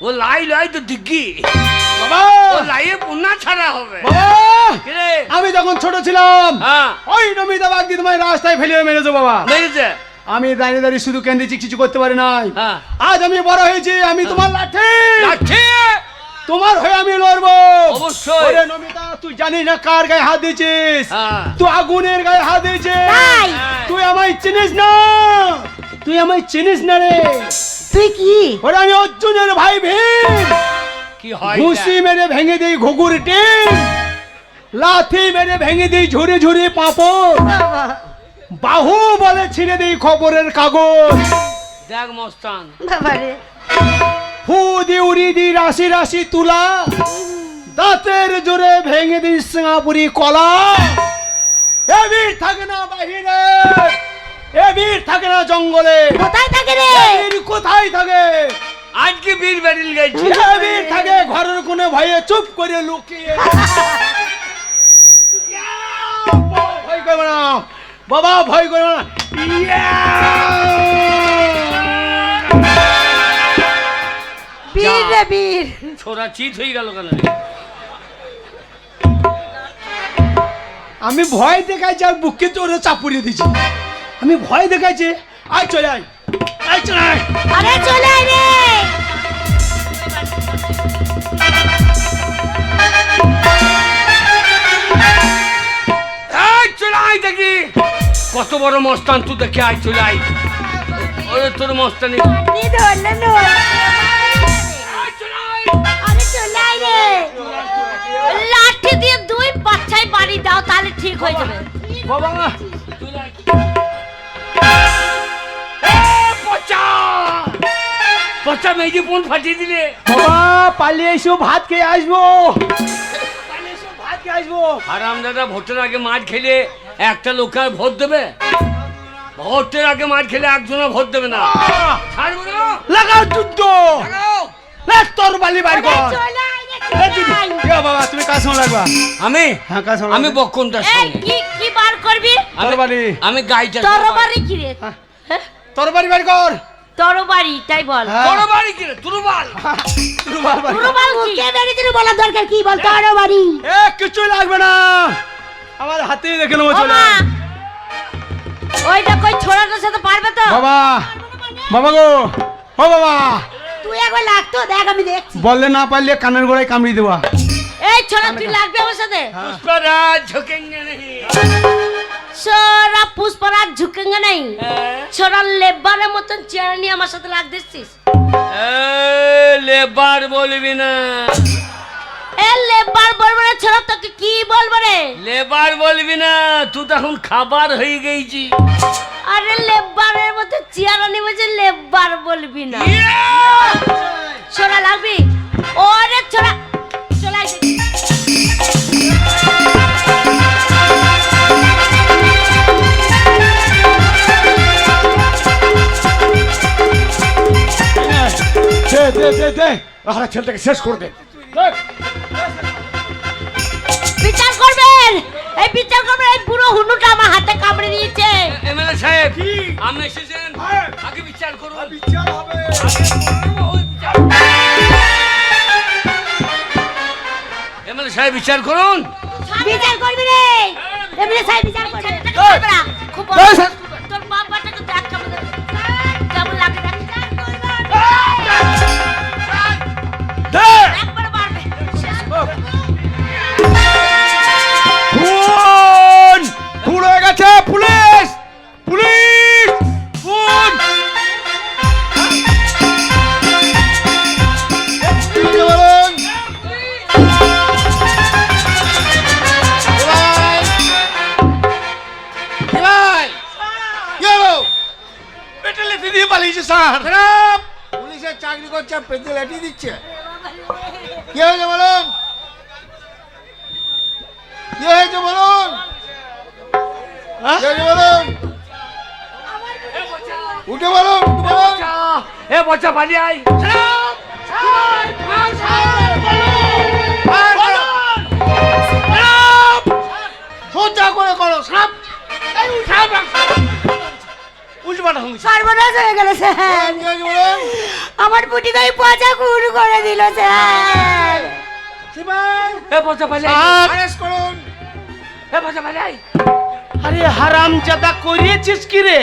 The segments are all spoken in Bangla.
ও লাই লাই তো দিগ্গি। বাবা! ও লাইয়ে পুনা ছাড়া হবে। বাবা! কিরে? আমি যখন ছোট ছিলাম হ্যাঁ। ওই নমিতা বাগদি তোমায় রাস্তায় ফেলিয়ে মেরেছো বাবা। মেরেছে? আমি দাঁড়িয়ে দাঁড়িয়ে শুধু কেন্দ্রেছি কিছু করতে পারি নাই। হ্যাঁ। আজ আমি বড় হয়েছি আমি তোমার লাঠি। লাঠি? তোমার হয়ে আমি লড়বো। অবশ্যই। ওরে নমিতা তুই জানিস না কার গায়ে হাত দিয়েছিস। হ্যাঁ। তুই আগুনের গায়ে হাত দিয়েছিস। তুই আমায় চিনিস না। তুই আমায় চিনিস না রে। তুই কি? ওরে আমি অর্জুনের ভাই ভীম। কি হয় ঘুষি মেরে ভেঙে দেই ঘুঘুর টিম লাথি মেরে ভেঙে দেই ঝুড়ি ঝুড়ি পাঁপড়। বাহু বলে ছিঁড়ে দেই খবরের কাগজ। দেখ মস্তান। বাবা রে ফু দি উড়ি দি রাশি রাশি তুলা। দাঁতের জোরে ভেঙে দিই সিঙ্গাপুরি কলা। এ বীর থাকে না বাহিরে। এ বীর থাকে না জঙ্গলে। কোথায় থাকে রে? বীর কোথায় থাকে? আজকে বীর বেরিল গেছি এ বীর থাকে ঘরের কোনে ভয়ে চুপ করে লুকিয়ে। ভয় করবে না। বাবা ভয় করবে না। বীর রে বীর। ছোড়া চিত হয়ে গেল কেন আমি ভয় দেখাইছি আর বুকে তোরে চাপুরিয়ে দিছি আমি ভয় দেখাইছি। আয় চলে আয়। আয় চলে আয়। আরে চলে আয় রে। চলে আয় দেখি। কত বড় মস্তান তুই দেখে আয় চলে আয়। ওরে তোর মস্তানি। আপনি ধরলেন না। আয় চলে আয়। আরে চলে আয় রে। লাঠি দিয়ে দুই বাচ্চাই বাড়ি দাও তাহলে ঠিক হয়ে যাবে। বাবা পচা মেজি ফোন ফাটিয়ে দিলে। বাবা পালিয়ে এসো ভাত খেয়ে আসব। পালিয়ে এসো ভাত খেয়ে আসব। হারাম দাদা ভোটের আগে মার খেলে একটা লোক আর ভোট দেবে? ভোটের আগে মার খেলে একজনও ভোট দেবে না। ছাড়বো না? লাগাও যুদ্ধ। তোর বালি বাড়ি কর। বাবা তুমি কাজ লাগবা? আমি? হ্যাঁ কাজ আমি বক্ষণটার কি কি বার করবি? আমি তরবারি। গাইটা তরবারি কি রে? হ্যাঁ? তোর বাড়ি বাড়ি কর। তরবারি তাই বল। হ্যাঁ। তরবারি কি তুরবাল তুরবাল। তরবাল বলার দরকার কি? বল তরবারি। এ কিছুই লাগবে না। আমার হাতেই দেখে নেব চলে। ওইটা কই ছোড়াটার সাথে পারবে তো? বাবা! বাবা গো! ও বাবা! তুই একবার লাগতো? দেখ আমি দেখছি। বললে না পারলে কানের গোড়ায় কামড়ি দেবা। এই ছোড়া তুই লাগবে আমার সাথে? পুষ্পরাজ ঝুঁকেঙ্গে नहीं ছোড়া পুষ্পরাজ ঝুঁকেঙ্গে নাই। ছোরা ছোড়া লেবারের মতন চেয়ার নিয়ে আমার সাথে লাগ দিচ্ছিস। লেবার বলবি না। এ লেবার বলব রে ছোড়া তোকে কি বলব রে? লেবার বলবি না তুই তো এখন খাবার হয়ে গেছি আরে লেবারের মতো চেয়ার নিয়ে বলছে লেবার বলবি না। ছোড়া লাগবি? ওরে ছোড়া চলে দে দে দে। আরে ছেলেটাকে শেষ করে দে। বিচার করবেন। এই বিচার করবেন এই পুরো হুনুটা আমার হাতে কামড়ে দিয়েছে। এমএলএ সাহেব আপনি এসেছেন? আগে বিচার করুন। বিচার হবে। এমএলএ সাহেব বিচার করুন। বিচার করবি রে। এমনি সাহেব বিচার করবে। খুব উঠে বলুন উঠে বলুন। এ বচ্চা পালিয়ে আয়। সোজা করে করো সাপ। সর্বনাশ হয়ে গেল স্যার। আমার বুটি ভাই পচা খুন করে দিল স্যার। সিপাই। এ পচা পালে আরেস্ট করুন। এ পচা পালে আরে হারাম জাদা করিয়েছিস কি রে?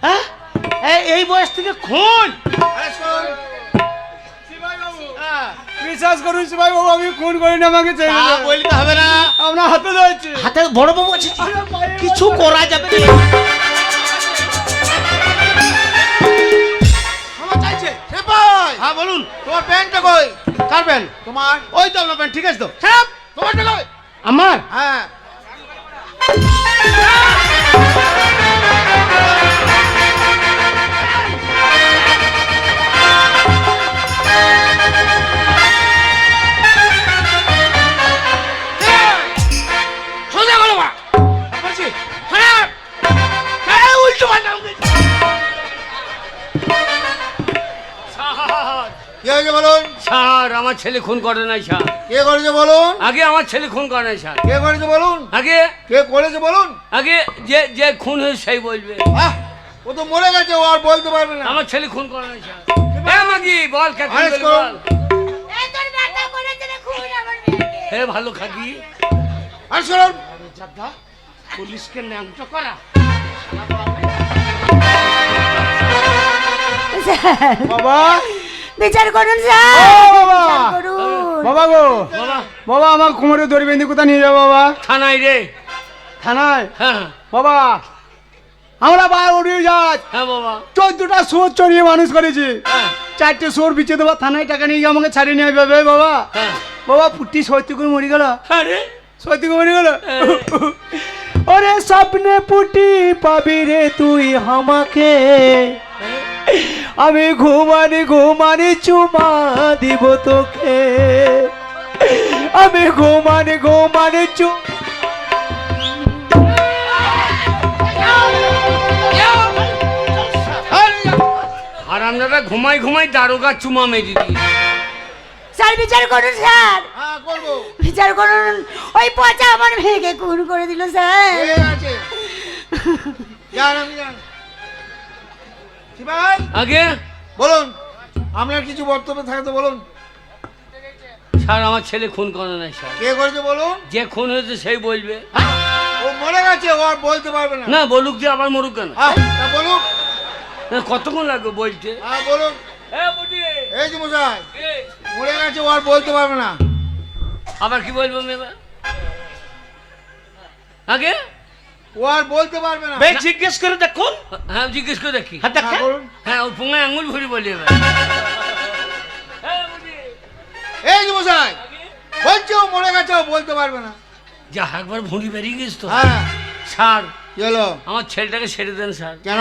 হ্যাঁ? এই- বয়স থেকে খুন। বিশ্বাস করুন বাবু আমি খুন করি না আমাকে। বলতে হবে না। আপনার হাতে ধরছি। হাতে বড় বাবু আছে কিছু করা যাবে হ্যাঁ বলুন। তোমার প্যান্টটা কই? কার তোমার। ওই তো আপনার প্যান ঠিক আছে তো। সাপ তোমারটা কই? আমার? হ্যাঁ। সোজা করো বা বলছি খারাপ এই উল্টো পাল্টা স্যার আমার ছেলে খুন করে নাই স্যার। কে করেছে বলুন? আগে আমার ছেলে খুন করে নাই স্যার। কে করেছে বলুন? আগে কে করেছে বলুন? আগে যে যে খুন হয়েছে সেই বলবে। আহ, ও তো মরে গেছে ও আর বলতে পারবে না। আমার ছেলে খুন করে নাই স্যার। এ মাগি বল কে খুন করল করুন। বল এই তোর ব্যাটা করেছে রে খুন আমার মেয়েকে। হে ভালো খাকি করুন জাদা পুলিশকে ন্যাংটো করা। বাবা। বিচার করুন স্যার। বাবা। গো। বাবা। বাবা আমার কোমরে দড়ি বেঁধে কোথায় নিয়ে যাও বাবা? থানায় রে। থানায়? হ্যাঁ বাবা আমরা বাইরে উড়িয়ে যাচ্ছি। হ্যাঁ বাবা। চোদ্দটা সুর চড়িয়ে মানুষ করেছি। হ্যাঁ। চারটে সুর বিচে দেবো থানায় টাকা নিয়ে গিয়ে আমাকে ছাড়িয়ে নিয়ে যাবে বাবা। হ্যাঁ। বাবা পুটি সত্যি করে মরে গেল। আরে সত্যি করে মরে গেল। ওরে স্বপ্নে পুটি পাবি রে তুই আমাকে। আমি ঘুমানি ঘুমানি চুমা দিব তোকে। আমি ঘুমানি ঘুমানি চু আপনারা ঘুমাই ঘুমাই দারোগা চুমা মেরে দিই স্যার বিচার করুন স্যার। হ্যাঁ বিচার করুন। ওই পচা আমার মেয়েকে খুন করে দিল স্যার। আগে? বলুন আপনার কিছু বক্তব্য থাকে তো বলুন। স্যার আমার ছেলে খুন করে নাই স্যার। কে করেছে বলুন? যে খুন হয়েছে সেই বলবে। ও মরে গেছে ও আর বলতে পারবে না। না বলুক যে আবার মরুক কেন? বলুক। না, কতক্ষণ লাগবে বলতে? হ্যাঁ বলুন। এ বুটি, এই যে মশাই মরে গেছে ও আর বলতে পারবে না। আবার কি বলব মেবা আগে? ও আর বলতে পারবে না। বে জিজ্ঞেস করে দেখুন। হ্যাঁ জিজ্ঞেস করে দেখি। হ্যাঁ হ্যাঁ বলুন। হ্যাঁ ওর পুঙ্গায় আঙুল ভরি বলি এবার। এই যে মশাই বলছে ও মরে গেছে ও বলতে পারবে না। যা একবার ভুঁড়ি বেরিয়ে গেছ তো। হ্যাঁ। স্যার হলো? আমার ছেলেটাকে ছেড়ে দেন স্যার। কেন?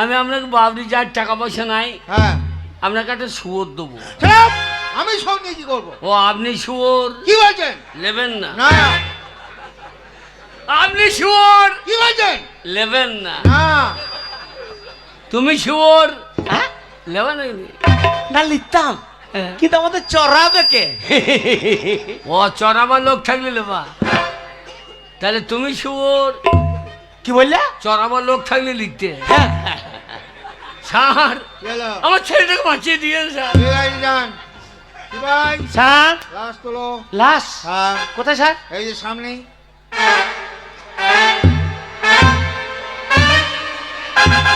আমি আপনাকে বাবরি যার টাকা পয়সা নাই হ্যাঁ। আপনাকে একটা শুয়োর দেবো। আমি সব নিয়ে কি করব? ও আপনি শুয়োর। কি বলছেন? নেবেন না না। আপনি শুয়োর কি বলছেন নেবেন না তুমি শুয়োর হ্যাঁ নেবে না লিখতাম। হ্যাঁ। কিন্তু আমাদের চড়াবে কে? ও চড়াবার লোক থাকলে লেবা। তাহলে তুমি শুয়োর কি বললে? চড়াবার লোক থাকলে লিখতে। হ্যাঁ। স্যার আমার ছেলেটাকে বাঁচিয়ে দিয়ে স্যার। স্যার? লাশ তোলো। লাশ? হ্যাঁ। কোথায় স্যার? এই যে সামনেই।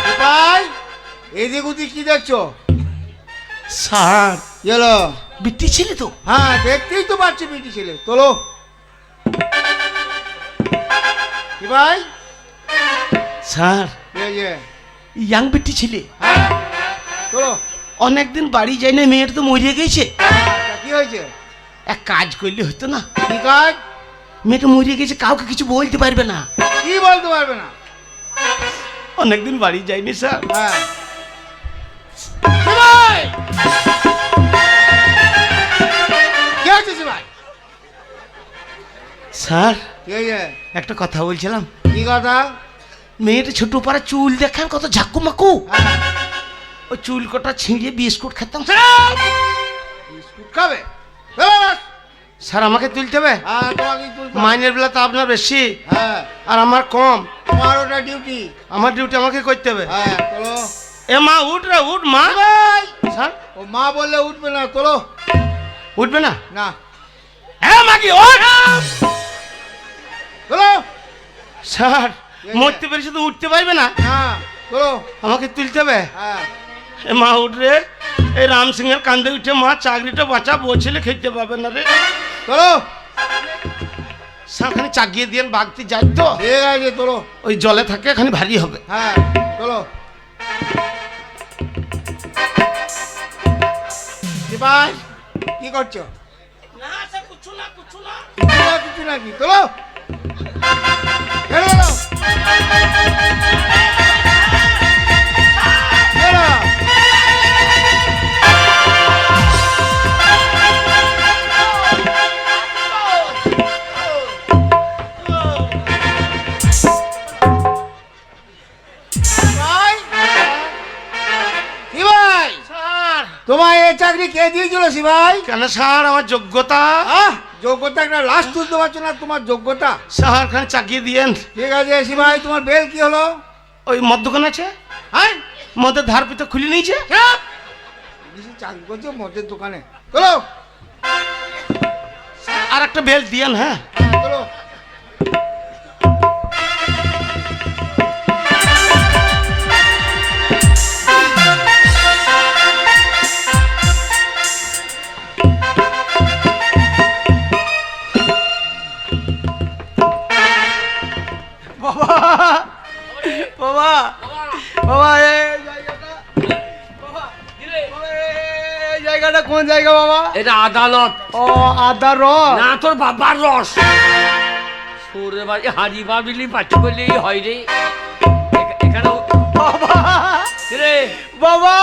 সিপাই এদিক ওদিক কি দেখছ? স্যার। কি হলো বিটি ছিলে তো। হ্যাঁ দেখতেই তো পাচ্ছি বিটি ছেলে। তোলো। সিপাই স্যার এই যে। ইয়াং বিটি ছিলে। হ্যাঁ তোলো। অনেকদিন বাড়ি যাই না মেয়ের তো মরিয়ে গেছে। হ্যাঁ, কি হয়েছে? এক কাজ করলে হতো না। কি কাজ? মেয়েটা মরিয়ে গেছে কাউকে কিছু বলতে পারবে না। কি বলতে পারবে না? অনেকদিন বাড়ি যাইনি স্যার। হ্যাঁ। স্যার একটা কথা বলছিলাম। কি কথা? মেয়েটা ছোট পাড়া চুল দেখান কত ঝাকু মাকু হ্যাঁ। ওই চুল কটা ছিঁড়ে বিস্কুট খেতাম। বিস্কুট খাবে। স্যার আমাকে তুলতে হবে? হ্যাঁ। মাইনের বেলা তো আপনার বেশি। হ্যাঁ। আর আমার কম। তোমার ওটা ডিউটি আমার ডিউটি আমাকে করতে হবে। হ্যাঁ চলো এ মা উঠ রে উঠ মা। স্যার? ও মা বললে উঠবে না তোলো। উঠবে না? না। হ্যাঁ মাগি ওঠ! তোলো। স্যার মরতে পেরেছি তো উঠতে পারবে না। না তোলো। আমাকে তুলতে হবে? হ্যাঁ। এ মা উঠ রে। এই রাম সিংহের কান্দে উঠে মা চাকরিটা বাঁচা বলছিলে খেতে পাবে না রে। তোলো সাখানে চাগিয়ে দিয়ে বাগতে যাই তো। ঠিক আছে ওই জলে থাকে এখানে ভারী হবে। হ্যাঁ তোলো ভাই কি করছ? না কিছু না কিছু না। কিছু না, কিছু নাকি? তোলো তোমায় এই চাকরি কে দিয়েছিল ভাই কেন স্যার আমার যোগ্যতা? আহ যোগ্যতা একটা লাস্ট তুলতে পারছ না তোমার যোগ্যতা। স্যার খান চাকরি দিয়েন। ঠিক আছে ভাই তোমার বেল কি হলো? ওই মদ দোকান আছে? হ্যাঁ? মদের ধার পিতে খুলে নিয়েছে? বেশি চাকরি করছ মদের দোকানে। চলো আর একটা বেল দিয়েন হ্যাঁ? চলো বাবা। বাবা। জায়গাটা। বাবা এই জায়গাটা কোন জায়গা বাবা? এটা আদালত ও আদার রস। না তোর বাবার রস। সুরে বাড়ি হারি বাবিলি পাটি করলেই হয় রে। এখানে বাবা। রে? বাবা!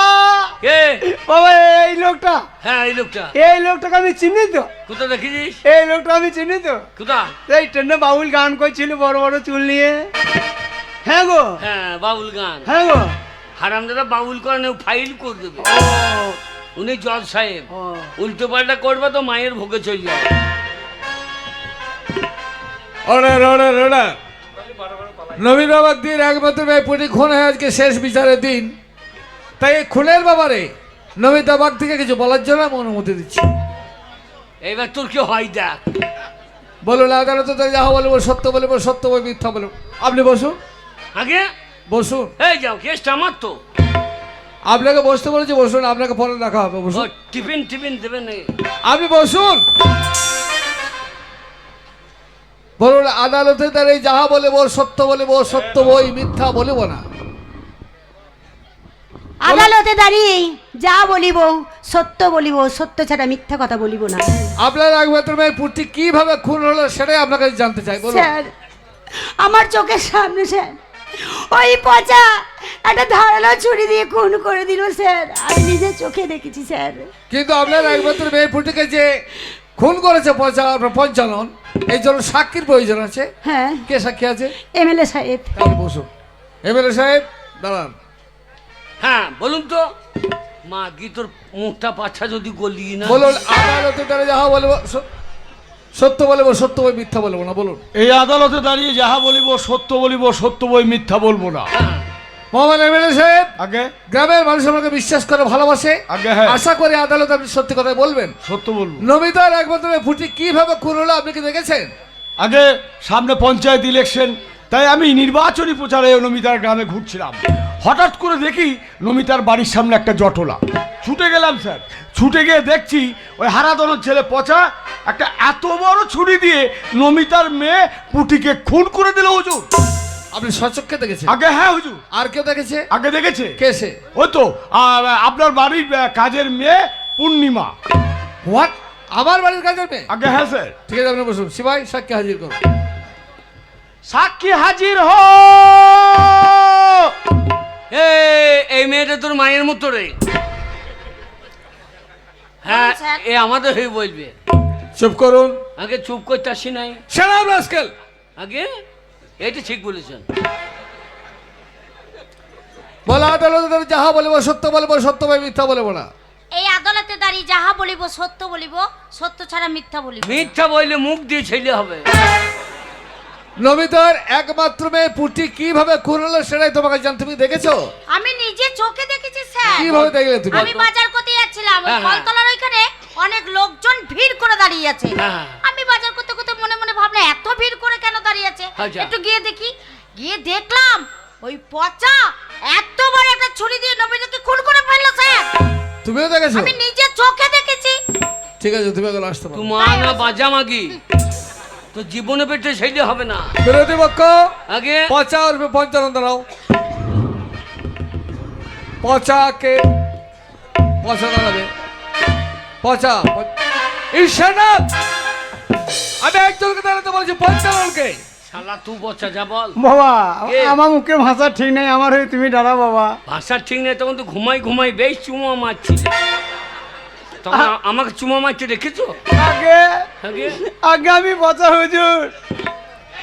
কে? বাবা এই লোকটা। হ্যাঁ এই লোকটা। এই লোকটাকে আমি চিনি তো। কোথা দেখেছিস? এই লোকটা আমি চিনি তো। কোথা? এই ট্রেনে বাউল গান করছিল বড় বড় চুল নিয়ে। হ্যাঁ গো। হ্যাঁ বাউল গান। হ্যাঁ গো। হারামদাদা বাউল করেন ফাইল করে দেবে। ও। উনি জজ সাহেব। উল্টো পাল্টা করবে তো মায়ের ভোগে চলে যাবে। অর্ডার অর্ডার অর্ডার নবীন বাবার দিন একমাত্র পুটি খুন হয়ে আজকে শেষ বিচারের দিন। তাই এই খুনের ব্যাপারে নমিতা বাগ থেকে কিছু বলার জন্য আমি অনুমতি দিচ্ছি। এইবার তোর কি হয় দেখ। বলুন আদালতে তাই যাহা বলব সত্য বলব সত্য বই মিথ্যা বলব আপনি বসুন। আগে? বসুন। এই যাও কেসটা আমার তো। আপনাকে বসতে বলেছি বসুন আপনাকে পরে দেখা হবে বসুন। টিফিন টিফিন দেবেন? আপনি বসুন। বলুন আদালতে তার এই যাহা বলব সত্য বলে বলব সত্য বই মিথ্যা বলব না। আদালতে দাঁড়িয়ে যা বলিব সত্য বলিব সত্য ছাড়া মিথ্যা কথা বলিব না। আপনার একমাত্র মেয়ের পুটি কীভাবে খুন হলো সেটাই আপনার কাছে জানতে চাই বলুন। স্যার আমার চোখের সামনে স্যার ওই পচা একটা ধারালো ছুরি দিয়ে খুন করে দিল স্যার। আমি নিজের চোখে দেখেছি স্যার। কিন্তু আপনার একমাত্র মেয়ে পুটিকে যে খুন করেছে পঞ্চা- পঞ্চানন এই জন্য সাক্ষীর প্রয়োজন আছে? হ্যাঁ। কে সাক্ষী আছে? এমএলএ সাহেব। তাহলে বসুন। এমএলএ সাহেব দাঁড়ান। হ্যাঁ বলুন তো। মা কি তোর মুখটা পাছা যদি গলি না। বলুন আদালতে তারা যাহা বলব সত্য বলব সত্য বই মিথ্যা বলব না বলুন। এই আদালতে দাঁড়িয়ে যাহা বলিব সত্য বলিব সত্য বই মিথ্যা বলব না। হ্যাঁ, মোহাম্মদ এমএলএ সাহেব আগে? গ্রামের মানুষ আমাকে বিশ্বাস করে ভালোবাসে। আগে হ্যাঁ। আশা করি আদালত আপনি সত্যি কথা বলবেন। সত্য বলব। নমিতার একমাত্র ফুটি কীভাবে খুন হলো আপনি কি দেখেছেন? আগে সামনে পঞ্চায়েত ইলেকশন তাই আমি নির্বাচনী প্রচারে নমিতার গ্রামে ঘুরছিলাম। হঠাৎ করে দেখি নমিতার বাড়ির সামনে একটা জটলা। ছুটে গেলাম স্যার। ছুটে গিয়ে দেখছি ওই হারাদনের ছেলে পচা একটা এত বড় ছুরি দিয়ে নমিতার মেয়ে পুটিকে খুন করে দিল হুজুর। আপনি সচক্ষে দেখেছেন? আগে হ্যাঁ হুজুর। আর কেউ দেখেছে? আগে দেখেছে? কে সে? ওই তো আপনার বাড়ির কাজের মেয়ে পূর্ণিমা। হোয়াট আমার বাড়ির কাজের মেয়ে? আগে হ্যাঁ স্যার। ঠিক আছে আপনি বসুন। সিপাই সাক্ষী হাজির করুন। সাক্ষী হাজির হ এই এই মেয়েটা তোর মায়ের মতো রে। হ্যাঁ এ আমাদের হয়ে বলবে। চুপ করুন। আগে চুপ করতে আসি নাই। সেরাম রাস্কেল। আগে? এইটা ঠিক বলেছেন। বলা আদালতে তারা যাহা বলব সত্য বলব সত্য বই মিথ্যা বলব না। এই আদালতে দাঁড়িয়ে যাহা বলিব সত্য বলিব সত্য ছাড়া মিথ্যা বলিব মিথ্যা বললে মুখ দিয়ে ছেলে হবে। নমিতার একমাত্র মেয়ে পুটি কীভাবে খুন হলো সেটাই তোমাকে জান তুমি দেখেছ? আমি নিজে চোখে দেখেছি স্যার। কীভাবে দেখলে তুমি? আমি বাজার করতে যাচ্ছিলাম ওই হ্যাঁ, হ্যাঁ। কলতলার ওইখানে অনেক লোকজন ভিড় করে দাঁড়িয়ে আছে। হ্যাঁ। আমি বাজার করতে করতে মনে মনে ভাবলাম এত ভিড় করে কেন দাঁড়িয়ে আছে? আচ্ছা। একটু গিয়ে দেখি। গিয়ে দেখলাম ওই পচা এত বড় একটা ছুরি দিয়ে নবীনকে খুন করে ফেলল স্যার। তুমিও দেখেছ? আমি নিজে চোখে দেখেছি। ঠিক আছে তুমি এখন আসতে পারো। তোমার না বাজা মাগি তো জীবনে পেটে সেইলে হবে না। বিরোধী পক্ষ আগে পচা উঠবে পঞ্চানন দাঁড়াও পচাকে পচা দাঁড়াবে পচা আমি একজনকে দাঁড়াতে বলছি পঞ্চাননকে। শালা তুই বচ্চা যা বল। বাবা আমার মুখে ভাষা ঠিক নেই আমার হয়ে তুমি দাঁড়া বাবা। ভাষা ঠিক নেই তখন তো ঘুমাই ঘুমাই বেশ চুমো মারছি তখন আমাকে চুমো মারছে দেখেছ? আগে? আগে? আগে আমি বচা হুজুর।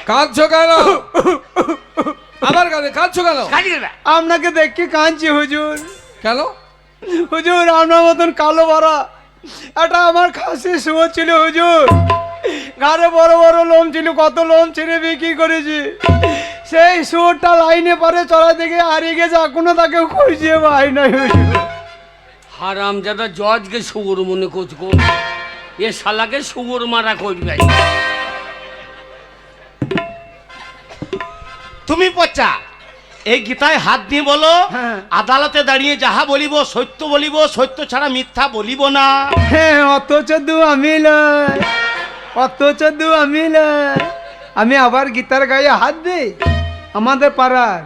কাঁদছো কেন? আমার কাছে কাঁদছো কেন? আপনাকে দেখে কাঁদছি হুজুর। কেন? হুজুর আপনার মতন কালো ভরা। এটা আমার খাসি শুয়ে ছিল হুজুর। ঘাড়ে বড় বড় লোম ছিল কত লোম ছেড়ে বিক্রি করেছি। সেই শুয়োরটা লাইনে পারে চড়া দেখে হারিয়ে গেছে এখনও তাকে খুঁজে পাই নাই হুজুর। হারাম যাদা জজকে শুয়োর মনে করছ গো এ শালাকে শুয়োর মারা করবে। তুমি পচা এই গীতায় হাত দিয়ে বলো হ্যাঁ। আদালতে দাঁড়িয়ে যাহা বলিব সত্য বলিব সত্য ছাড়া মিথ্যা বলিব না। হ্যাঁ অত চোদ্দু আমি অত চোদ্দু আমি আমি আবার গীতার গায়ে হাত দিই। আমাদের পাড়ার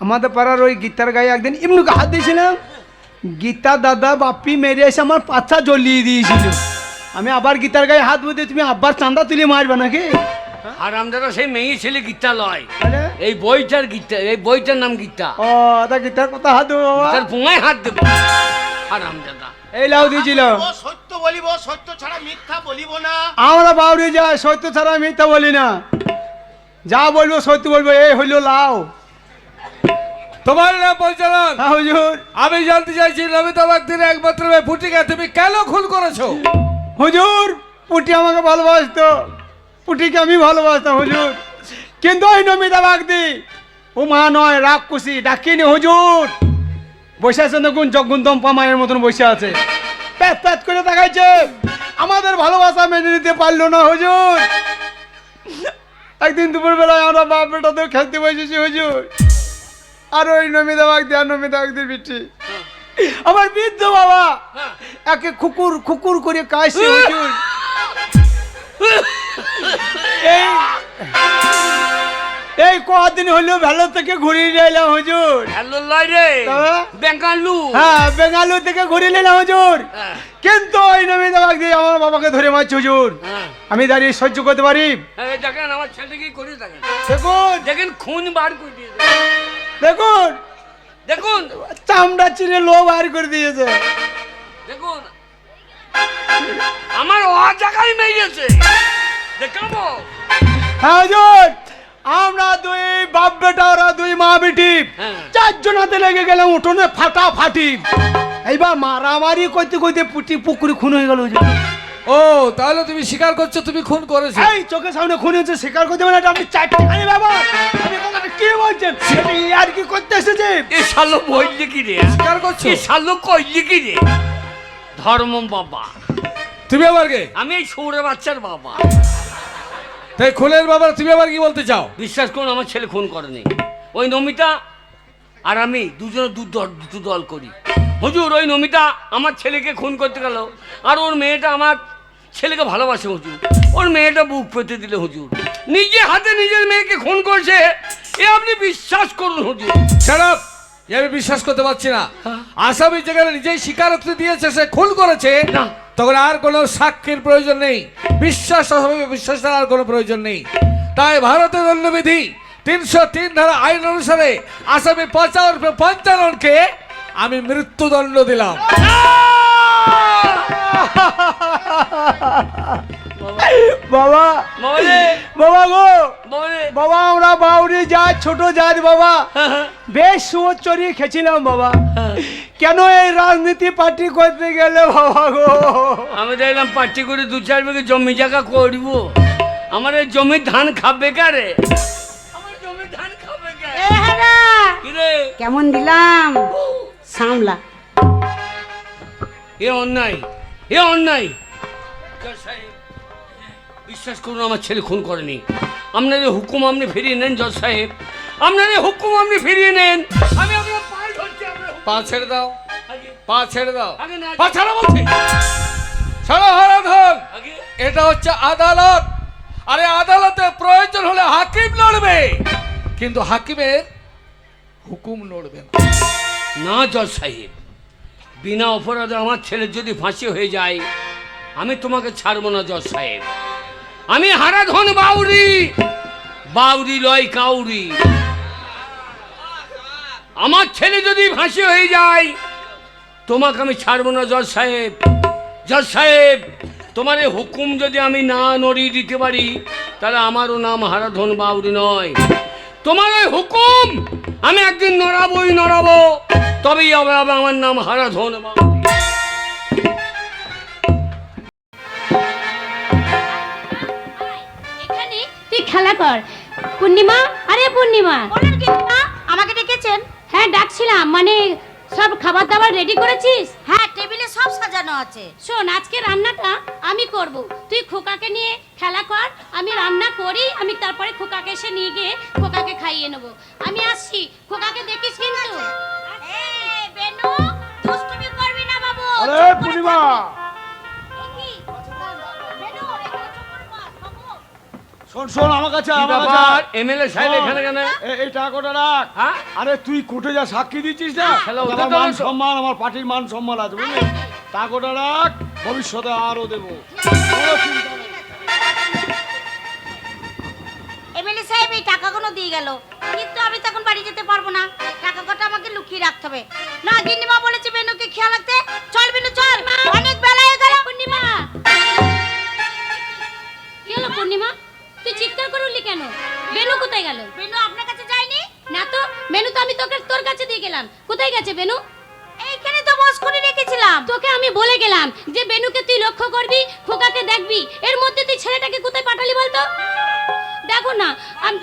আমাদের পাড়ার ওই গীতার গায়ে একদিন এমনুকে হাত দিয়েছিলাম। গীতা দাদা বাপ্পি মেরে এসে আমার পাছা জ্বলিয়ে দিয়েছিল। আমি আবার গীতার গায়ে হাত বুঝে তুমি আবার চাঁদা তুলে মারবে নাকি? হারাম দাদা সেই মেয়ে ছেলে গীতা লয়। এই বইটার গীতা এই বইটার নাম গীতা। ও তা গীতার কথা হাত দেবো তার পুঙায় হাত দেবো। হারাম দাদা এই লাউ দিয়েছিল। সত্য বলিব সত্য ছাড়া মিথ্যা বলিব না। আমরা বাউরি যায় সত্য ছাড়া মিথ্যা বলি না। যা বলব সত্য বলব এই হইল লাউ। তোমার নাম পঞ্চানন হ্যাঁ হুজুর। আমি জানতে চাইছি নমিতা বাগদির একমাত্র মেয়ে পুটিকে তুমি কেন খুন করেছ? হুজুর পুটি আমাকে ভালোবাসতো। পুটিকে আমি ভালোবাসতাম হুজুর। কিন্তু ওই নমিতা বাগদি ও মা নয় রাগ খুশি ডাকিনি হুজুর। বসে আছে দেখুন জগুন্তম পামায়ের মতন বসে আছে। প্যাত প্যাত করে দেখাইছে আমাদের ভালোবাসা মেনে নিতে পারল না হুজুর। একদিন দুপুরবেলায় আমরা বাপ বেটাদের খেলতে বসেছি হুজুর। আর ওই নমিতা বাগদি আর নমিতা বাগদির বিটি আমার বৃদ্ধ বাবা! একে খুকুর খুকুর করে কাশি হুজুর এই এই কদিন হলো ভেলো থেকে ঘুরিয়ে নিলাম হুজুর। হ্যালো লয় রে? বেঙ্গালু। হ্যাঁ বেঙ্গালুর থেকে ঘুরে নিলাম হুজুর। হ্যাঁ। কিন্তু ওই নমিতা বাগদি আমার বাবাকে ধরে মারছে হুজুর। হ্যাঁ। আমি দাঁড়িয়ে সহ্য করতে পারি। দেখেন আমার ছেলেকে করে দেখেন। দেখুন। দেখেন খুন বার করে দিয়েছে। দেখুন। দেখুন। চামড়া চিনে লো বার করে দিয়েছে। দেখুন। আমার অ জায়গায় মেরেছে দেখাবো। হ্যাঁ আমরা দুই বাপ বেটা ওরা দুই মা বেটি হ্যাঁ। চারজন হাতে লেগে গেলাম উঠোনে ফাটা ফাটি এইবার মারামারি করতে করতে পুটি পুকুরি খুন হয়ে গেল ও তাহলে তুমি স্বীকার করছ তুমি খুন করেছ। এই চোখের সামনে খুন হয়েছে স্বীকার করতে পারে আপনি চারটে খালি বাবা কথাটা কি বলছেন? আর কি করতে এসেছে এ শালো বললে কি রে স্বীকার করছ? এ শালো কইলে কি রে? ধর্ম বাবা। তুমি আবার কে? আমি এই সৌরে বাচ্চার বাবা। তাই খুনের বাবা তুমি আবার কি বলতে চাও? বিশ্বাস করুন আমার ছেলে খুন করেনি। ওই নমিতা আর আমি দুজনে দু দল দুটো দল করি। হুজুর ওই নমিতা আমার ছেলেকে খুন করতে গেল। আর ওর মেয়েটা আমার ছেলেকে ভালোবাসে হুজুর। ওর মেয়েটা বুক পেতে দিলে হুজুর। নিজে হাতে নিজের মেয়েকে খুন করছে এ আপনি বিশ্বাস করুন হুজুর। খারাপ আমি বিশ্বাস করতে পারছি না। আসামি যেখানে নিজেই স্বীকারোক্তি দিয়েছে সে খুন করেছে না। তখন আর কোনো সাক্ষীর প্রয়োজন নেই। বিশ্বাস অভাবে বিশ্বাসের আর কোনো প্রয়োজন নেই। তাই ভারতের দণ্ডবিধি তিনশো তিন ধারা আইন অনুসারে আসামি পচা উর্ফে পঞ্চাননকে আমি মৃত্যুদণ্ড দিলাম। বাবা বাবা গো। বাবা আমরা বাউরি জাত ছোট জাত বাবা। বেশ চড়িয়ে খেছিলাম বাবা। কেন এই রাজনীতি পার্টি করতে গেলে বাবা গো? আমি দেখলাম পার্টি করে দু চার বিঘে জমি জায়গা করব। আমার এই জমির ধান খাবে কারে? ধান খাবে কে এ হারা! কিরে? কেমন দিলাম? সামলা। এ অন্যায়। এ অন্যায়। সাহেব, বিশ্বাস করুন আমার ছেলে খুন করেনি। আপনাদের হুকুম আপনি ফিরিয়ে নেন জজ সাহেব। আপনাদের হুকুম আপনি ফিরিয়ে নেন। আমি আপনার পায়ে ধরছি পা ছেড়ে দাও। পা ছেড়ে দাও। পা ছাড়া বলছি। ছাড়ো হারাধন আগে। এটা হচ্ছে আদালত। আরে আদালতে প্রয়োজন হলে হাকিম লড়বে। কিন্তু হাকিমের হুকুম লড়বে না জজ সাহেব। বিনা অপরাধে আমার ছেলের যদি ফাঁসি হয়ে যায়, আমি তোমাকে ছাড়ব না জজ সাহেব। আমি হারাধন বাউরি বাউরি লয় কাউরি আমার ছেলে যদি ফাঁসি হয়ে যায়, তোমাকে আমি ছাড়ব না জজ সাহেব। জজ সাহেব, তোমার এই হুকুম যদি আমি না নড়িয়ে দিতে পারি, তাহলে আমারও নাম হারাধন বাউরি নয়। তোমার ওই হুকুম? আমি একদিন নড়াবই নড়াবো। তবেই হবে হবে আমার নাম হারা ধন এখানে তুই খেলা কর। পূর্ণিমা আরে পূর্ণিমা। আমাকে ডেকেছেন? হ্যাঁ ডাকছিলাম। মানে সব খাবার দাবার রেডি করেছিস? হ্যাঁ টেবিলে সব সাজানো আছে। শোন আজকে রান্নাটা আমি করব। তুই খোকাকে নিয়ে খেলা কর আমি রান্না করি আমি তারপরে খোকাকে এসে নিয়ে গিয়ে খোকাকে খাইয়ে নেব। আমি আসছি। খোকাকে দেখিস কিন্তু। এই বেনু দুষ্টুমি করবি না বাবু। আরে পূর্ণিমা শোন শোন আমার কাছে আমার কাছে। এমএলএ সাহেব এখানে কেন? এ- এই টাকাটা রাখ। হ্যাঁ? আরে তুই কোর্টে যা সাক্ষী দিচ্ছিস না? আমার মান সম্মান আমার পার্টির মান সম্মান আছে বুঝলি? টাকাটা রাখ ভবিষ্যতে আরও দেবো। এমএলএ সাহেব এই টাকাগুলো দিয়ে গেল। কিন্তু আমি তখন বাড়ি যেতে পারব না। টাকা কটা আমাকে লুকিয়ে রাখতে হবে। না গিন্নিমা বলেছে বেনুকে খেয়াল রাখতে। চল বেনু চল। অনেক বেলা হয়ে গেল। পূর্ণিমা। কি হলো পূর্ণিমা? তুই চিৎকার করে উঠলি কেন? বেনু কোথায় গেল? বেনু আপনার কাছে যায়নি? না তো বেনু তো আমি তোকে তোর কাছে দিয়ে গেলাম। কোথায় গেছে বেনু? এইখানে তো বস করে রেখেছিলাম। তোকে আমি বলে গেলাম যে বেনুকে তুই লক্ষ্য করবি খোকাকে দেখবি। এর মধ্যে তুই ছেলেটাকে কোথায় পাঠালি বলতো? দেখো না আমি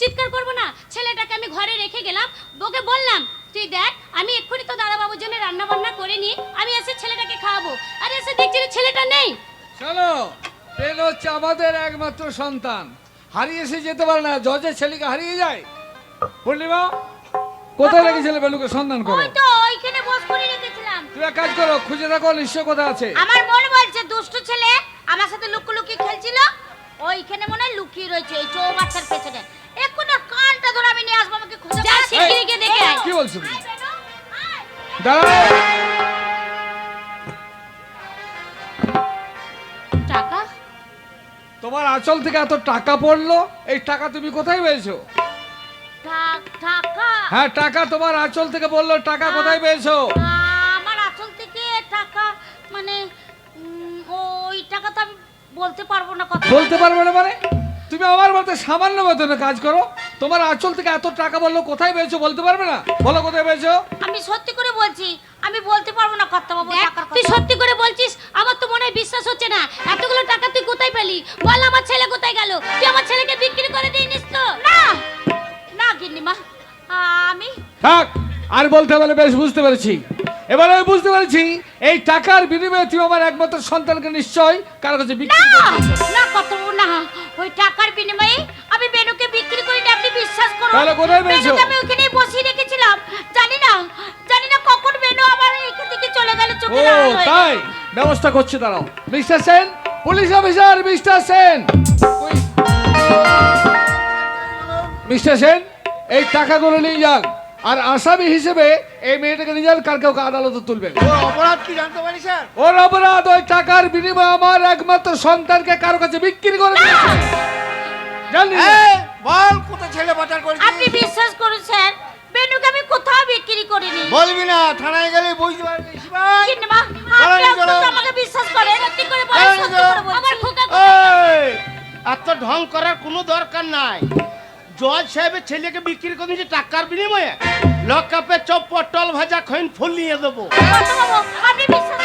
চিৎকার করব না ছেলেটাকে আমি ঘরে রেখে গেলাম। ওকে বললাম তুই দেখ আমি এক্ষুনি তো দাদা বাবুর জন্য রান্না বান্না করে নিয়ে আমি এসে ছেলেটাকে খাওয়াবো। আর এসে দেখছি ছেলেটা নেই। চলো। পেন হচ্ছে আমাদের একমাত্র সন্তান। হারিয়ে এসে যেতে পারে না জজের ছেলেকে হারিয়ে যায়। পূর্ণিমা কোথায় রেখেছিলে বেলুকে সন্ধান করো? ওই তো ওইখানে বস করে রেখেছিলাম। তুমি এক কাজ করো খুঁজে দেখো নিশ্চয় কোথায় আছে। আমার মনে বলছে দুষ্টু ছেলে আমার সাথে লুকোলুকি খেলছিল ওইখানে মনে হয় লুকিয়ে রয়েছে এই চৌবাচ্চার পেছনে। এক্ষুনি কানটা ধরে আমি নিয়ে আসব আমাকে খুঁজে যা। শিগগিরি গিয়ে দেখে আয়। কি বলছো। দাঁড়াও। তোমার আঁচল থেকে এত টাকা পড়ল? এই টাকা তুমি কোথায় পেয়েছ? হ্যাঁ টাকা তোমার আঁচল থেকে বলল টাকা কোথায় পেয়েছ? আমার আসল থেকে টাকা মানে ওই টাকা তো আমি বলতে পারব না কথা। বলতে পারব না মানে? তুমি আমার মতো সামান্য বেতনে কাজ করো। তোমার আঁচল থেকে এত টাকা বলল কোথায় পেয়েছ বলতে পারবে না? বলো কোথায় পেয়েছ? আমি সত্যি করে বলছি আমি বলতে পারব না কর্তা বাবু টাকার তুই সত্যি করে বলছিস আমার তো মনে হয় বিশ্বাস হচ্ছে না। এতগুলো টাকা তুই কোথায় পেলি? বল আমার ছেলে কোথায় গেল? তুই আমার ছেলেকে বিক্রি করে দিইনিস তো। না না গিন্নিমা আমি থাক আর বলতে পারলে বেশ বুঝতে পেরেছি। এবার আমি বুঝতে পেরেছি এই টাকার বিনিময়ে তুমি আমার একমাত্র সন্তানকে নিশ্চয় কারও কাছে বিক্রি না না কত না। ওই টাকার বিনিময়ে আমি বেনুকে তাহলে কোথায় পেয়েছ? আমি ওখানেই বসিয়ে রেখেছিলাম। জানি না জানি না কখন বেনু আমার এখান থেকে চলে গেল ও চোখে হয়ে তাই? ব্যবস্থা করছে দাঁড়াও। Mister Sen police officer mister Sen. Mister Sen এই টাকাগুলো নিয়ে যান। আর আসামি হিসেবে এই মেয়েটাকে নিয়ে যান কালকে ওকে আদালতে তুলবেন। ওর অপরাধ কি জানতে পারি স্যার? ওর অপরাধ ওই টাকার বিনিময়ে আমার একমাত্র সন্তানকে কারও কাছে বিক্রি করে দিয়েছে। বল কোথায় ছেলে পাচার আপনি করেছিস বিশ্বাস করুন স্যার বেনুকে আমি কোথাও বিক্রি করিনি। বলবি না থানায় গেলে বুঝতে পারবি সিপাই কিন্নিমা আপনি আমাকে বিশ্বাস করেন সত্যি করে বলেন চলো, সত্যি চলো। করে বলছি। আমার খোকা এত ঢং করার কোনো দরকার নাই। জজ সাহেবের ছেলেকে বিক্রি করে দিয়েছে টাকার বিনিময়ে। লকাপে চপ পটল ভাজা খৈন ফুলিয়ে দেবো। আপনি বিশ্বাস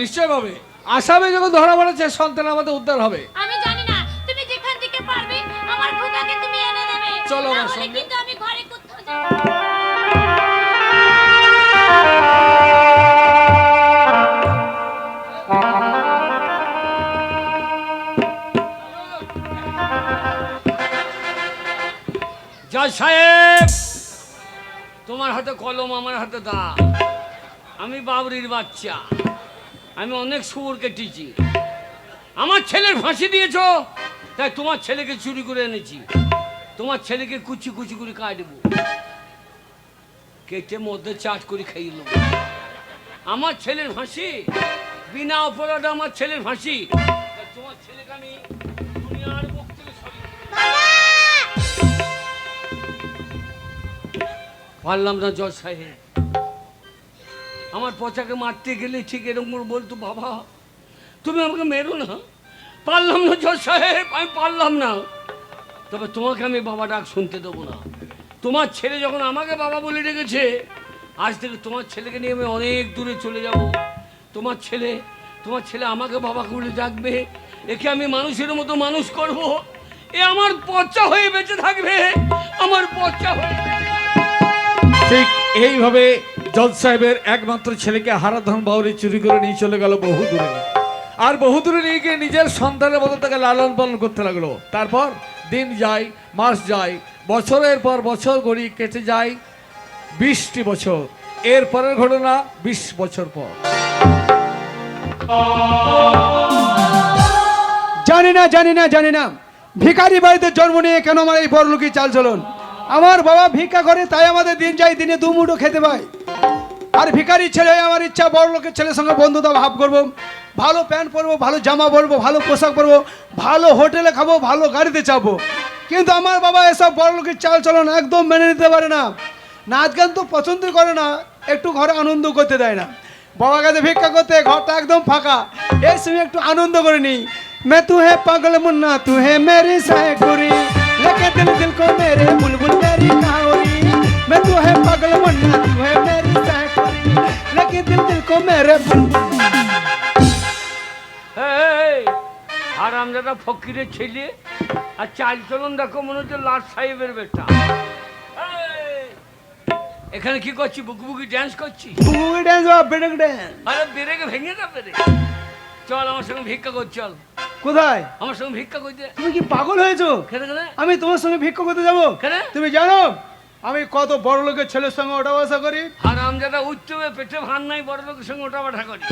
নিশ্চয় পাবে। আসামে যখন ধরা পড়েছে সন্তান আমাদের উদ্ধার হবে। আমি জানি না তুমি যেখান থেকে পারবে আমার খোকাকে তুমি এনে দেবে। চলো আমার সঙ্গে। কিন্তু আমি ঘরে কোথাও যাব জজ সাহেব! তোমার হাতে কলম আমার হাতে দা। আমি বাবরির বাচ্চা। আমি অনেক সুর কেটেছি আমার ছেলের ফাঁসি দিয়েছ? তাই তোমার ছেলেকে চুরি করে এনেছি। তোমার ছেলেকে কুচি কুচি করে কাটবো কেটে মধ্যে চাট করে খাইয়ে নেব আমার ছেলের ফাঁসি? বিনা অপরাধে আমার ছেলের ফাঁসি? তোমার ছেলেকে আমি দুনিয়ার মুখ থেকে পারলাম না জজ সাহেব। আমার পচাকে মারতে গেলে ঠিক এরকম বলতো, বাবা, তুমি আমাকে মেরো না। পারলাম না, জজ সাহেব, আমি পারলাম না। তবে তোমাকে আমি বাবা ডাক শুনতে দেবো না। তোমার ছেলে যখন আমাকে বাবা বলে ডেকেছে আজ থেকে তোমার ছেলেকে নিয়ে আমি অনেক দূরে চলে যাব। তোমার ছেলে তোমার ছেলে আমাকে বাবা বলে ডাকবে। একে আমি মানুষের মতো মানুষ করব। এ আমার পচা হয়ে বেঁচে থাকবে। আমার পচা হয়ে ঠিক এইভাবে জজ সাহেবের একমাত্র ছেলেকে হারাধন বাউরি চুরি করে নিয়ে চলে গেল বহু দূরে। আর বহু দূরে নিয়ে গিয়ে নিজের সন্তানের মতো তাকে লালন পালন করতে লাগল। তারপর দিন যায়, মাস যায়, বছরের পর বছর গড়িয়ে কেটে যায়, বিশটি বছর। এর পরের ঘটনা বিশ বছর পর। জানি না জানি না জানি না। ভিখারি বাড়িতে জন্ম নিয়ে কেন আমার এই বড়লোকি চাল চলন? আমার বাবা ভিক্ষা করে, তাই আমাদের দিন যায়, দিনে দু মুঠো খেতে পাই আর ভিখারি ছেলে হয়ে আমার ইচ্ছা বড় লোকের ছেলের সঙ্গে বন্ধুতা ভাব করব ভালো প্যান্ট পরবো ভালো জামা পরবো ভালো পোশাক পরবো ভালো হোটেলে খাবো ভালো গাড়িতে চাপবো কিন্তু আমার বাবা এসব বড় লোকের চাল চলন একদম মেনে নিতে পারে না নাচ গান তো পছন্দ করে না একটু ঘরে আনন্দ করতে দেয় না বাবা কাছে ভিক্ষা করতে ঘরটা একদম ফাঁকা এই সময় একটু আনন্দ করে নি मैं तू है पागल मुन्ना तू है मेरी सैकुरी लेके दिल दिल को मेरे बुलबुल मेरी कावरी मैं तू है पागल मुन्ना तू है मेरी सैकुरी लेके दिल दिल को मेरे बुलबुल এই আর আমরা ফকিরের ছেলে আর চাল চলন দেখো মনে হচ্ছে লাট সাহেবের বেটা এই, এখানে কি করছি বুকি বুকি ড্যান্স করছি बुगी डांस বা বেডক ডান্স আরে বেরেকে ভেঙে যাবে রে চল আমার সঙ্গে ভিক্ষা কর চল কোথায় আমার সঙ্গে ভিক্ষা করতে তুমি কি পাগল হয়েছো কেন কেন আমি তোমার সঙ্গে ভিক্ষা করতে যাবো কেন? তুমি জানো আমি কত বড় লোকের ছেলের সঙ্গে ওঠা বসা করি? হারামজাদা উচ্চবে পেটে ভাত নাই বড় লোকের সঙ্গে ওটা বাঠা করি।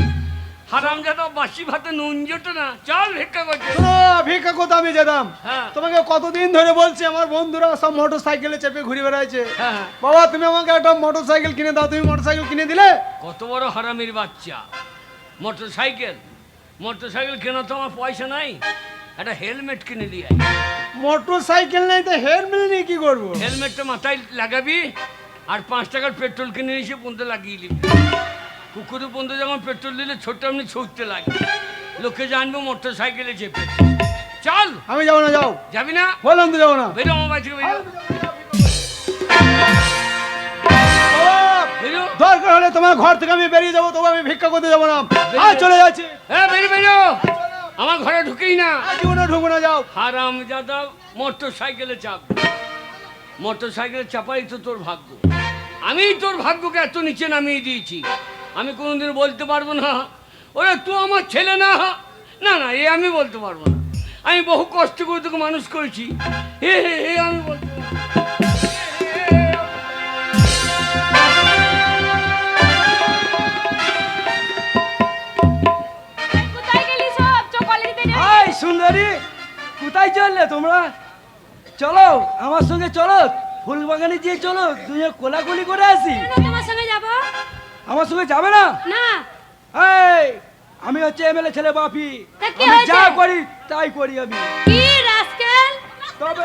হারামজাদা বাসি ভাতে নুন জোটে না চল ভিক্ষা শোনো, ভিক্ষা করতে আমি যেতাম। হ্যাঁ। তোমাকে কতদিন ধরে বলছি আমার বন্ধুরা সব মোটর সাইকেলে চেপে ঘুরে বেড়াচ্ছে। হ্যাঁ। বাবা তুমি আমাকে একটা মোটর সাইকেল কিনে দাও তুমি মোটর সাইকেল কিনে দিলে? কত বড় হারামির বাচ্চা। মোটর সাইকেল মোটর সাইকেল কেনা তো আমার পয়সা নাই। একটা হেলমেট কিনে দিয়ে। মোটর সাইকেল নেই তো হেলমেট নিয়ে কি করব? হেলমেটটা মাথায় লাগাবি আর পাঁচ টাকার পেট্রোল কিনে এসে পন্থে লাগিয়ে নিবি কুকুরের পন্থে যখন পেট্রোল দিলে ছোট্ট এমনি ছুটতে লাগে। লোকে জানবে মোটর সাইকেলে চেপে। চল! আমি যাব না যাও। যাবি না? বললাম তো যাব না। বেরো আমার বাড়ি থেকে বেরো। দরকার হলে তোমার ঘর থেকে আমি বেরিয়ে যাব তবু আমি ভিক্ষা করতে যাব না। চলে যাচ্ছি। হ্যাঁ বেরো বেরো। আমার ঘরে ঢুকেই না। জীবনে ঢুকবো না যাও। হারাম যাদা মোটর সাইকেলে চাপ। মোটর সাইকেলে চাপাই তো তোর ভাগ্য। আমি তোর ভাগ্যকে এত নিচে নামিয়ে দিয়েছি। আমি কোনোদিন বলতে পারব না ওরে তুই আমার ছেলে না? না না এ আমি বলতে পারব না। আমি বহু কষ্ট করে তোকে মানুষ করেছি। হে হে হে আমি বলতে সুন্দরী কোথায় চললে তোমরা? চলো আমার সঙ্গে চলো ফুল বাগানে দিয়ে চলো দুজনে কোলাকুলি করে আসি। তোমার সঙ্গে যাব। আমার সঙ্গে যাবে না? না। এই আমি হচ্ছে এমএলএ ছেলে বাপি। আমি যা করি তাই করি আমি। কি রাস্কেল? তবে